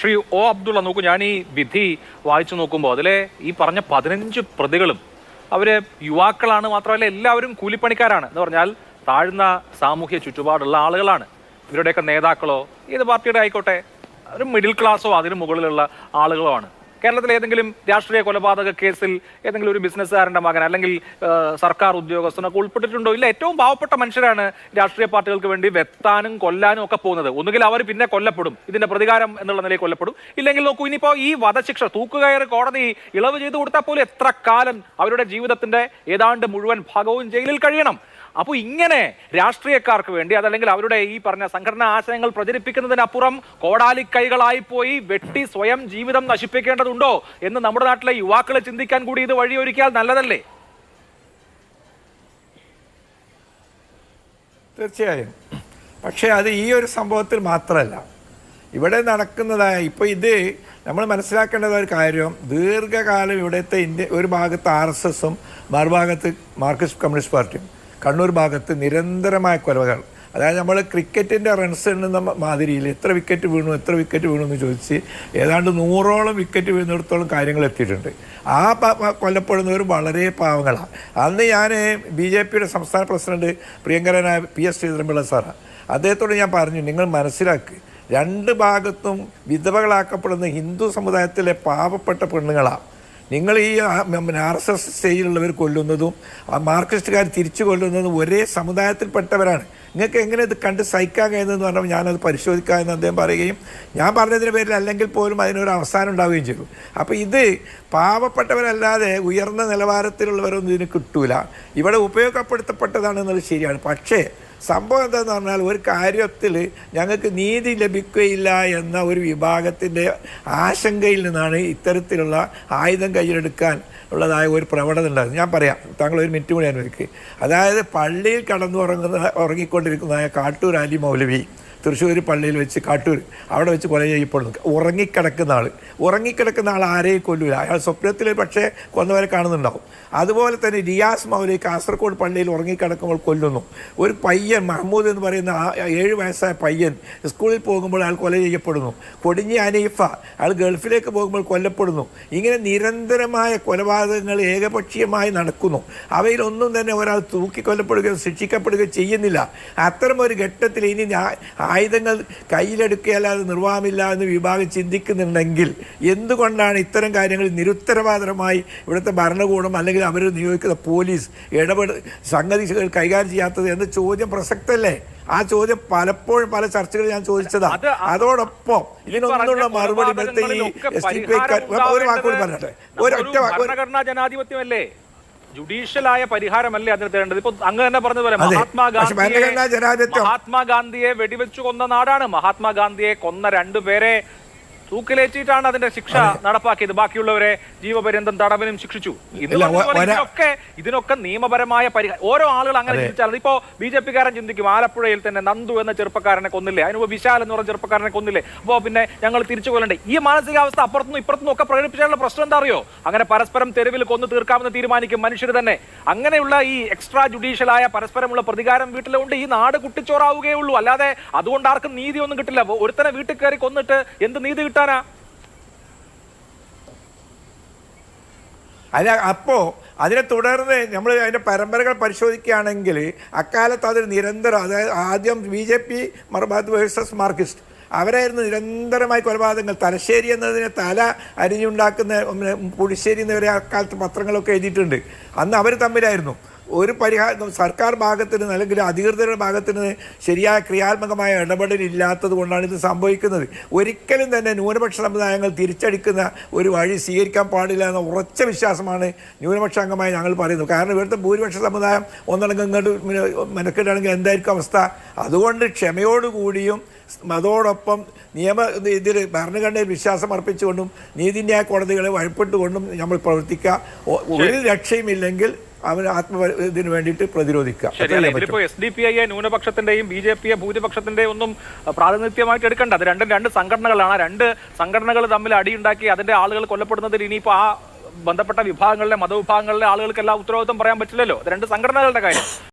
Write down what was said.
Shri O Abdulla നോക്കൂ ഞാൻ ഈ വിധി വായിച്ചു നോക്കുമ്പോൾ അതിലെ ഈ പറഞ്ഞ പതിനഞ്ച് പ്രതികളും അവർ യുവാക്കളാണ് മാത്രമല്ല എല്ലാവരും കൂലിപ്പണിക്കാരാണ്. എന്ന് പറഞ്ഞാൽ താഴ്ന്ന സാമൂഹ്യ ചുറ്റുപാടുള്ള ആളുകളാണ്. ഇവരുടെയൊക്കെ നേതാക്കളോ ഏത് പാർട്ടിയുടെ ആയിക്കോട്ടെ ഒരു മിഡിൽ ക്ലാസ്സോ അതിന് മുകളിലുള്ള ആളുകളോ ആണ്. കേരളത്തിലെ ഏതെങ്കിലും രാഷ്ട്രീയ കൊലപാതക കേസിൽ ഏതെങ്കിലും ഒരു ബിസിനസ്സുകാരന്റെ മകൻ അല്ലെങ്കിൽ സർക്കാർ ഉദ്യോഗസ്ഥനൊക്കെ ഉൾപ്പെട്ടിട്ടുണ്ടോ? ഇല്ല ഏറ്റവും പാവപ്പെട്ട മനുഷ്യരാണ് രാഷ്ട്രീയ പാർട്ടികൾക്ക് വേണ്ടി വെത്താനും കൊല്ലാനും ഒക്കെ പോകുന്നത്. ഒന്നുകിൽ അവർ പിന്നെ കൊല്ലപ്പെടും ഇതിന്റെ പ്രതികാരം എന്നുള്ള നിലയിൽ കൊല്ലപ്പെടും. ഇല്ലെങ്കിൽ നോക്കൂ ഇനിയിപ്പോ ഈ വധശിക്ഷ തൂക്കുകയറ് കോടതി ഇളവ് ചെയ്തു കൊടുത്താൽ പോലും എത്ര കാലം അവരുടെ ജീവിതത്തിന്റെ ഏതാണ്ട് മുഴുവൻ ഭാഗവും ജയിലിൽ കഴിയണം. അപ്പോൾ ഇങ്ങനെ രാഷ്ട്രീയക്കാർക്ക് വേണ്ടി അതല്ലെങ്കിൽ അവരുടെ ഈ പറഞ്ഞ സംഘടനാ ആശയങ്ങൾ പ്രചരിപ്പിക്കുന്നതിനപ്പുറം കോടാലിക്കൈകളായി പോയി വെട്ടി സ്വയം ജീവിതം നശിപ്പിക്കേണ്ടതുണ്ടോ എന്ന് നമ്മുടെ നാട്ടിലെ യുവാക്കളെ ചിന്തിക്കാൻ കൂടി ഇത് വഴിയൊരുക്കിയാൽ നല്ലതല്ലേ? തീർച്ചയായും. പക്ഷേ അത് ഈ ഒരു സംഭവത്തിൽ മാത്രമല്ല. ഇവിടെ നടക്കുന്നതായ ഇപ്പോൾ ഇത് നമ്മൾ മനസ്സിലാക്കേണ്ടത് ഒരു കാര്യം. ദീർഘകാലം ഇവിടുത്തെ ഇന്ത്യ ഒരു ഭാഗത്ത് ആർ എസ് എസും മറുഭാഗത്ത് മാർക്സിസ്റ്റ് കമ്മ്യൂണിസ്റ്റ് പാർട്ടിയും. കണ്ണൂർ ഭാഗത്ത് നിരന്തരമായ കൊലകൾ. അതായത് നമ്മൾ ക്രിക്കറ്റിന്റെ റൺസ് എണ്ണുന്ന മാതിരിയിൽ എത്ര വിക്കറ്റ് വീണു എത്ര വിക്കറ്റ് വീണു എന്ന് ചോദിച്ച് ഏതാണ്ട് നൂറോളം വിക്കറ്റ് വീഴുന്നിടത്തോളം കാര്യങ്ങൾ എത്തിയിട്ടുണ്ട്. ആ കൊല്ലപ്പെടുന്നവർ വളരെ പാവങ്ങളാണ് അന്ന് ഞാൻ ബി ജെ പിയുടെ സംസ്ഥാന പ്രസിഡന്റ് പ്രിയങ്കരനായ പി എസ് ശ്രീധരൻപിള്ള സാറാണ് അദ്ദേഹത്തോട് ഞാൻ പറഞ്ഞു നിങ്ങൾ മനസ്സിലാക്കി രണ്ട് ഭാഗത്തും വിധവകളാക്കപ്പെടുന്ന ഹിന്ദു സമുദായത്തിലെ പാവപ്പെട്ട പെണ്ണുങ്ങളാണ് നിങ്ങൾ ഈ ആർ എസ് എസ് സ്റ്റേജിലുള്ളവർ കൊല്ലുന്നതും മാർക്സിസ്റ്റുകാർ തിരിച്ചു കൊല്ലുന്നതും ഒരേ സമുദായത്തിൽപ്പെട്ടവരാണ്. നിങ്ങൾക്ക് എങ്ങനെ ഇത് കണ്ട് സഹിക്കാൻ കഴിയുന്നതെന്ന് പറഞ്ഞപ്പോൾ ഞാനത് പരിശോധിക്കാമെന്ന് അദ്ദേഹം പറയുകയും ഞാൻ പറഞ്ഞതിന്റെ പേരിൽ അല്ലെങ്കിൽ പോലും അതിനൊരു അവസാനം ഉണ്ടാവുകയും ചെയ്തു. അപ്പോൾ ഇത് പാവപ്പെട്ടവരല്ലാതെ ഉയർന്ന നിലവാരത്തിലുള്ളവരൊന്നും ഇതിന് കിട്ടൂല. ഇവിടെ ഉപയോഗപ്പെടുത്തപ്പെട്ടതാണെന്നുള്ളത് ശരിയാണ്. പക്ഷേ സംഭവം എന്താണെന്ന് പറഞ്ഞാൽ ഒരു കാര്യത്തിൽ ഞങ്ങൾക്ക് നീതി ലഭിക്കുകയില്ല എന്ന ഒരു വിഭാഗത്തിന്റെ ആശങ്കയിൽ നിന്നാണ് ഇത്തരത്തിലുള്ള ആയുധം കയ്യിലെടുക്കാൻ ഉള്ളതായ ഒരു പ്രവണത ഉണ്ടാകുന്നത് ഞാൻ പറയാം താങ്കൾ ഒരു മിനിറ്റ് കൂടി അനുവദിക്കുക അതായത് പള്ളിയിൽ കടന്നുറങ്ങുന്ന ഉറങ്ങിക്കൊണ്ടിരിക്കുന്നതായ കാട്ടൂർ അലി മൗലവി തൃശ്ശൂർ പള്ളിയിൽ വെച്ച് കാട്ടൂർ അവിടെ വെച്ച് കൊല ചെയ്യപ്പെടുന്നു ഉറങ്ങിക്കിടക്കുന്ന ആൾ ഉറങ്ങിക്കിടക്കുന്ന ആൾ ആരെയും കൊല്ലൂല. അയാൾ സ്വപ്നത്തിൽ പക്ഷേ കൊന്നവരെ കാണുന്നുണ്ടാവും. അതുപോലെ തന്നെ റിയാസ് മൗലി കാസർഗോഡ് പള്ളിയിൽ ഉറങ്ങിക്കിടക്കുമ്പോൾ കൊല്ലുന്നു. ഒരു പയ്യൻ മഹമ്മൂദ് എന്ന് പറയുന്ന ഏഴ് വയസ്സായ പയ്യൻ സ്കൂളിൽ പോകുമ്പോൾ അയാൾ കൊല ചെയ്യപ്പെടുന്നു. കൊടിഞ്ഞി അനീഫ അയാൾ ഗൾഫിലേക്ക് പോകുമ്പോൾ കൊല്ലപ്പെടുന്നു. ഇങ്ങനെ നിരന്തരമായ കൊലപാതകങ്ങൾ ഏകപക്ഷീയമായി നടക്കുന്നു. അവയിലൊന്നും തന്നെ ഒരാൾ തൂക്കിക്കൊല്ലപ്പെടുകയോ ശിക്ഷിക്കപ്പെടുകയോ ചെയ്യുന്നില്ല. അത്തരം ഒരു ഘട്ടത്തിൽ ഇനി ആയുധങ്ങൾ കയ്യിലെടുക്കുകയല്ലാതെ നിർവാഹമില്ല എന്ന് വിഭാഗം ചിന്തിക്കുന്നുണ്ടെങ്കിൽ എന്തുകൊണ്ടാണ് ഇത്തരം കാര്യങ്ങൾ നിരുത്തരവാദമായി ഇവിടുത്തെ ഭരണകൂടം അല്ലെങ്കിൽ അവർ നിയോഗിക്കുന്ന പോലീസ് ഇടപെട സംഗതികൾ കൈകാര്യം ചെയ്യാത്തത് എന്ന ചോദ്യം പ്രസക്തല്ലേ? ആ ചോദ്യം പലപ്പോഴും പല ചർച്ചകൾ ഞാൻ ചോദിച്ചതാ. അതോടൊപ്പം ഇതിനൊന്നുള്ള മറുപടി ഇവിടുത്തെ ഈ ഒരു വാക്കുകൂടി പറയട്ടെ ഒരൊറ്റ ജനാധിപത്യമല്ലേ? ജുഡീഷ്യലായ പരിഹാരമല്ലേ അതിന് തേണ്ടത് ഇപ്പൊ അങ്ങ് തന്നെ പറഞ്ഞതുപോലെ മഹാത്മാഗാന്ധിയെ മഹാത്മാഗാന്ധിയെ വെടിവെച്ചു കൊന്ന നാടാണ്. മഹാത്മാഗാന്ധിയെ കൊന്ന രണ്ടുപേരെ തൂക്കിലേറ്റിയിട്ടാണ് അതിന്റെ ശിക്ഷ നടപ്പാക്കിയത്. ബാക്കിയുള്ളവരെ ജീവപര്യന്തം തടവിനും ശിക്ഷിച്ചു. ഇതിനൊക്കെ ഇതിനൊക്കെ നിയമപരമായ പരിഹാരം ഓരോ ആളുകൾ അങ്ങനെ ചിന്തിച്ചാൽ ഇപ്പോ ബി ജെ പിക്കാരൻ ചിന്തിക്കും ആലപ്പുഴയിൽ തന്നെ നന്ദു എന്ന ചെറുപ്പക്കാരനെ കൊന്നില്ലേ? അതിനുമ്പ് വിശാൽ എന്ന് പറഞ്ഞ ചെറുപ്പക്കാരനെ കൊന്നില്ലേ? അപ്പോ പിന്നെ ഞങ്ങൾ തിരിച്ചു കൊല്ലണ്ടേ? ഈ മാനസികാവസ്ഥ അപ്പുറത്തുനിന്നും ഇപ്പുറത്തുനിന്നും ഒക്കെ പ്രകടിപ്പിച്ചാലുള്ള പ്രശ്നം എന്താ അറിയോ? അങ്ങനെ പരസ്പരം തെരുവിൽ കൊന്നു തീർക്കാമെന്ന് തീരുമാനിക്കും മനുഷ്യർ തന്നെ. അങ്ങനെയുള്ള ഈ എക്സ്ട്രാ ജുഡീഷ്യലായ പരസ്പരമുള്ള പ്രതികാരം വീട്ടിലുണ്ട്. ഈ നാട് കുട്ടിച്ചോറാവുകയുള്ളൂ അല്ലാതെ അതുകൊണ്ട് ആർക്കും നീതി ഒന്നും കിട്ടില്ല ഒരുത്തനെ വീട്ടിൽ കയറി കൊന്നിട്ട് എന്ത് നീതി കിട്ടാനാ? അല്ല അപ്പോൾ അതിനെ തുടർന്ന് നമ്മൾ അതിന്റെ പരമ്പരകൾ പരിശോധിക്കുകയാണെങ്കിൽ അക്കാലത്ത് അതൊരു നിരന്തരം അതായത് ആദ്യം ബി ജെ പി മർബാദ് വേഴ്സസ് മാർക്കിസ്റ്റ് അവരായിരുന്നു നിരന്തരമായി കൊലപാതകങ്ങൾ തലശ്ശേരി എന്നതിനെ തല അരിഞ്ഞുണ്ടാക്കുന്ന പുളിശ്ശേരി എന്നിവരെ അക്കാലത്ത് പത്രങ്ങളൊക്കെ എഴുതിയിട്ടുണ്ട്. അന്ന് അവർ തമ്മിലായിരുന്നു. ഒരു പരിഹാരം സർക്കാർ ഭാഗത്തിന് അല്ലെങ്കിൽ അധികൃതരുടെ ഭാഗത്തിന് ശരിയായ ക്രിയാത്മകമായ ഇടപെടൽ ഇല്ലാത്തത് കൊണ്ടാണ് ഇത് സംഭവിക്കുന്നത്. ഒരിക്കലും തന്നെ ന്യൂനപക്ഷ സമുദായങ്ങൾ തിരിച്ചടിക്കുന്ന ഒരു വഴി സ്വീകരിക്കാൻ പാടില്ല എന്ന ഉറച്ച വിശ്വാസമാണ് ന്യൂനപക്ഷ അംഗമായി ഞങ്ങൾ പറയുന്നത്. കാരണം ഇവിടുത്തെ ഭൂരിപക്ഷ സമുദായം ഒന്നടങ്കം ഇങ്ങോട്ട് മെനക്കെട്ടാണെങ്കിൽ എന്തായിരിക്കും അവസ്ഥ? അതുകൊണ്ട് ക്ഷമയോടുകൂടിയും അതോടൊപ്പം നിയമ ഇതിൽ ഭരണഘടനയിൽ വിശ്വാസം അർപ്പിച്ചുകൊണ്ടും നീതിന്യായ കോടതികളെ വഴിപ്പെട്ടുകൊണ്ടും നമ്മൾ പ്രവർത്തിക്കുക. ഒരു രക്ഷയുമില്ലെങ്കിൽ അവർ ആത്മ ഇതിന് വേണ്ടിയിട്ട് പ്രതിരോധിക്കുക. എസ് ഡി പി ഐയെ ന്യൂനപക്ഷത്തിന്റെയും ബി ജെ പിയെ ഭൂരിപക്ഷത്തിന്റെയും ഒന്നും പ്രാതിനിധ്യമായിട്ട് എടുക്കണ്ട. അത് രണ്ടും രണ്ട് സംഘടനകളാണ്. ആ രണ്ട് സംഘടനകൾ തമ്മിൽ അടിയുണ്ടാക്കി അതിന്റെ ആളുകൾ കൊല്ലപ്പെടുന്നതിൽ ഇനിയിപ്പോ ആ ബന്ധപ്പെട്ട വിഭാഗങ്ങളിലെ മതവിഭാഗങ്ങളിലെ ആളുകൾക്കെല്ലാം ഉത്തരവാദിത്വം പറയാൻ പറ്റില്ലല്ലോ. അത് രണ്ട് സംഘടനകളുടെ കാര്യം.